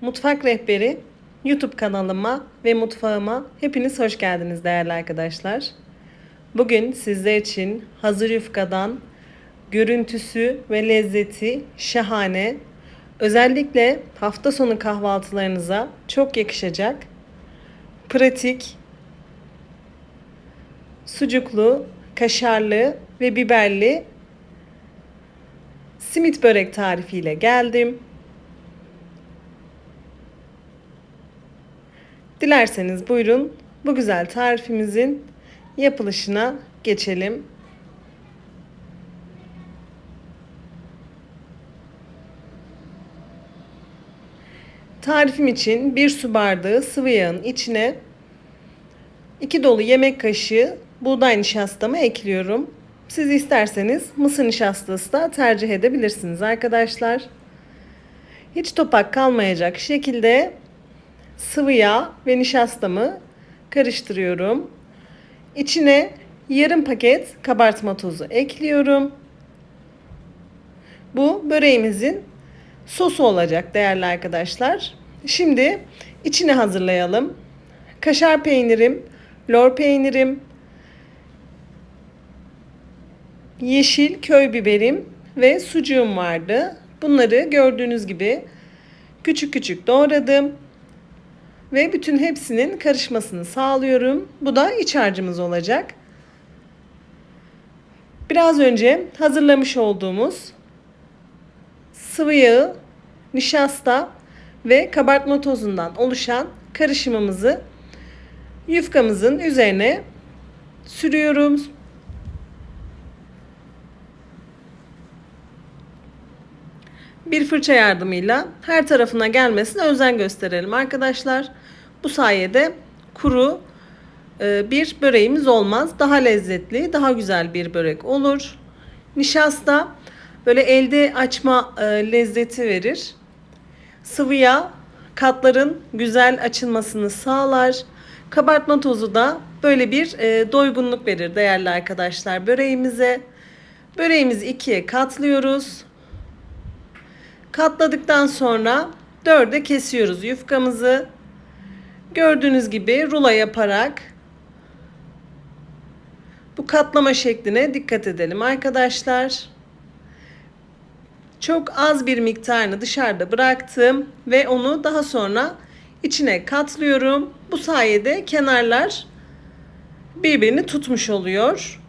Mutfak Rehberi YouTube kanalıma ve mutfağıma hepiniz hoş geldiniz değerli arkadaşlar. Bugün sizler için hazır yufkadan görüntüsü ve lezzeti şahane, özellikle hafta sonu kahvaltılarınıza çok yakışacak, pratik, sucuklu, kaşarlı ve biberli simit börek tarifiyle geldim. Dilerseniz buyurun bu güzel tarifimizin yapılışına geçelim. Tarifim için bir su bardağı sıvı yağın içine 2 dolu yemek kaşığı buğday nişastamı ekliyorum. Siz isterseniz mısır nişastası da tercih edebilirsiniz arkadaşlar. Hiç topak kalmayacak şekilde sıvı yağ ve nişastamı karıştırıyorum. İçine yarım paket kabartma tozu ekliyorum. Bu böreğimizin sosu olacak değerli arkadaşlar. Şimdi içini hazırlayalım. Kaşar peynirim, lor peynirim, yeşil köy biberim ve sucuğum vardı. Bunları gördüğünüz gibi küçük küçük doğradım. Ve bütün hepsinin karışmasını sağlıyorum. Bu da iç harcımız olacak. Biraz önce hazırlamış olduğumuz sıvı yağı, nişasta ve kabartma tozundan oluşan karışımımızı yufkamızın üzerine sürüyorum. Bir fırça yardımıyla her tarafına gelmesine özen gösterelim arkadaşlar. Bu sayede kuru e, bir böreğimiz olmaz. Daha lezzetli, daha güzel bir börek olur. Nişasta böyle elde açma e, lezzeti verir. Sıvı yağ katların güzel açılmasını sağlar. Kabartma tozu da böyle bir e, doygunluk verir değerli arkadaşlar böreğimize. Böreğimizi ikiye katlıyoruz. Katladıktan sonra dörde kesiyoruz yufkamızı. Gördüğünüz gibi rulo yaparak bu katlama şekline dikkat edelim arkadaşlar. Çok az bir miktarını dışarıda bıraktım ve onu daha sonra içine katlıyorum. Bu sayede kenarlar birbirini tutmuş oluyor.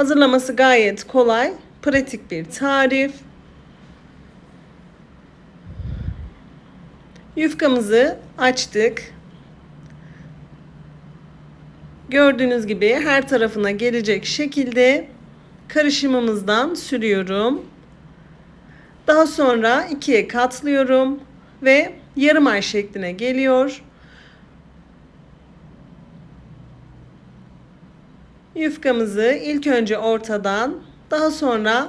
Hazırlaması gayet kolay, pratik bir tarif. Yufkamızı açtık. Gördüğünüz gibi her tarafına gelecek şekilde karışımımızdan sürüyorum. Daha sonra ikiye katlıyorum ve yarım ay şekline geliyor. Yufkamızı ilk önce ortadan daha sonra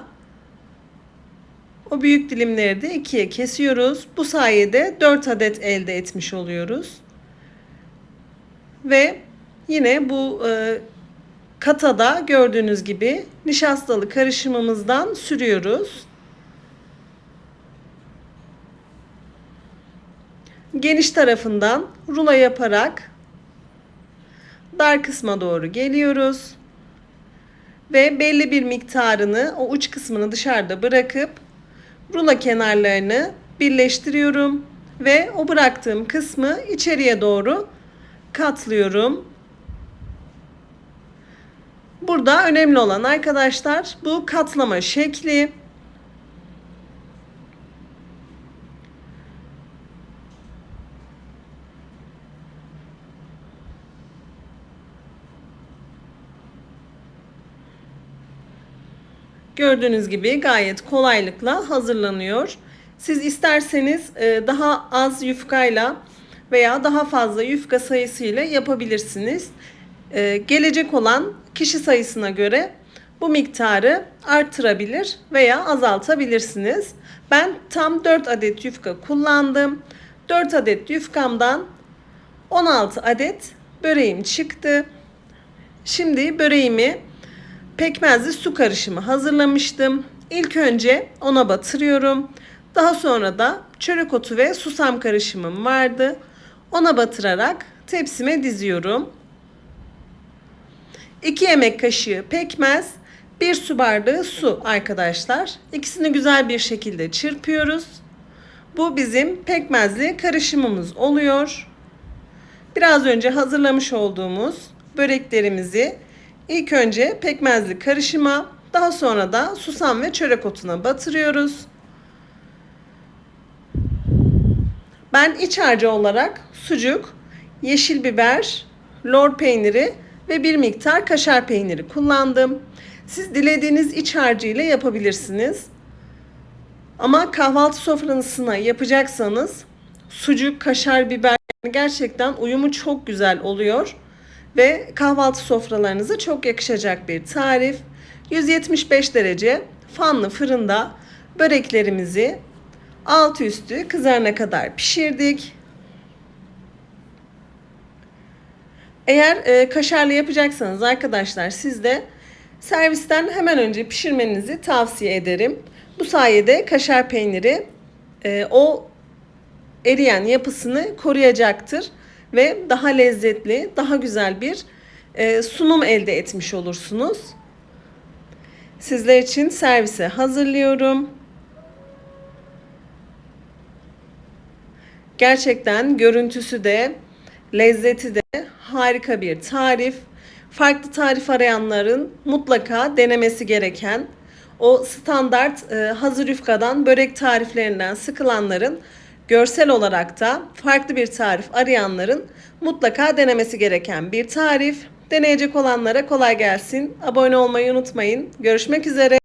o büyük dilimleri de ikiye kesiyoruz. Bu sayede 4 adet elde etmiş oluyoruz. Ve yine bu e, katada gördüğünüz gibi nişastalı karışımımızdan sürüyoruz. Geniş tarafından rulo yaparak dar kısma doğru geliyoruz. Ve belli bir miktarını o uç kısmını dışarıda bırakıp rulo kenarlarını birleştiriyorum ve o bıraktığım kısmı içeriye doğru katlıyorum. Burada önemli olan arkadaşlar bu katlama şekli. Gördüğünüz gibi gayet kolaylıkla hazırlanıyor. Siz isterseniz e, daha az yufkayla veya daha fazla yufka sayısıyla yapabilirsiniz. E, gelecek olan kişi sayısına göre bu miktarı artırabilir veya azaltabilirsiniz. Ben tam 4 adet yufka kullandım. 4 adet yufkamdan 16 adet Böreğim çıktı. Şimdi böreğimi pekmezli su karışımı hazırlamıştım. İlk önce ona batırıyorum. Daha sonra da çörek otu ve susam karışımım vardı. Ona batırarak tepsime diziyorum. 2 yemek kaşığı pekmez, 1 su bardağı su arkadaşlar. İkisini güzel bir şekilde çırpıyoruz. Bu bizim pekmezli karışımımız oluyor. Biraz önce hazırlamış olduğumuz böreklerimizi ilk önce pekmezli karışıma, daha sonra da susam ve çörek otuna batırıyoruz. Ben iç harcı olarak sucuk, yeşil biber, lor peyniri ve bir miktar kaşar peyniri kullandım. Siz dilediğiniz iç harcı ile yapabilirsiniz. Ama kahvaltı sofrasına yapacaksanız sucuk, kaşar, biber gerçekten uyumu çok güzel oluyor ve kahvaltı sofralarınıza çok yakışacak bir tarif. 175 derece fanlı fırında böreklerimizi alt üstü kızarana kadar pişirdik. Eğer e, kaşarlı yapacaksanız arkadaşlar siz de servisten hemen önce pişirmenizi tavsiye ederim. Bu sayede kaşar peyniri e, o eriyen yapısını koruyacaktır ve daha lezzetli, daha güzel bir e, sunum elde etmiş olursunuz. Sizler için servise hazırlıyorum. Gerçekten görüntüsü de, lezzeti de harika bir tarif. Farklı tarif arayanların mutlaka denemesi gereken o standart e, hazır yufkadan börek tariflerinden sıkılanların görsel olarak da farklı bir tarif arayanların mutlaka denemesi gereken bir tarif. Deneyecek olanlara kolay gelsin. Abone olmayı unutmayın. Görüşmek üzere.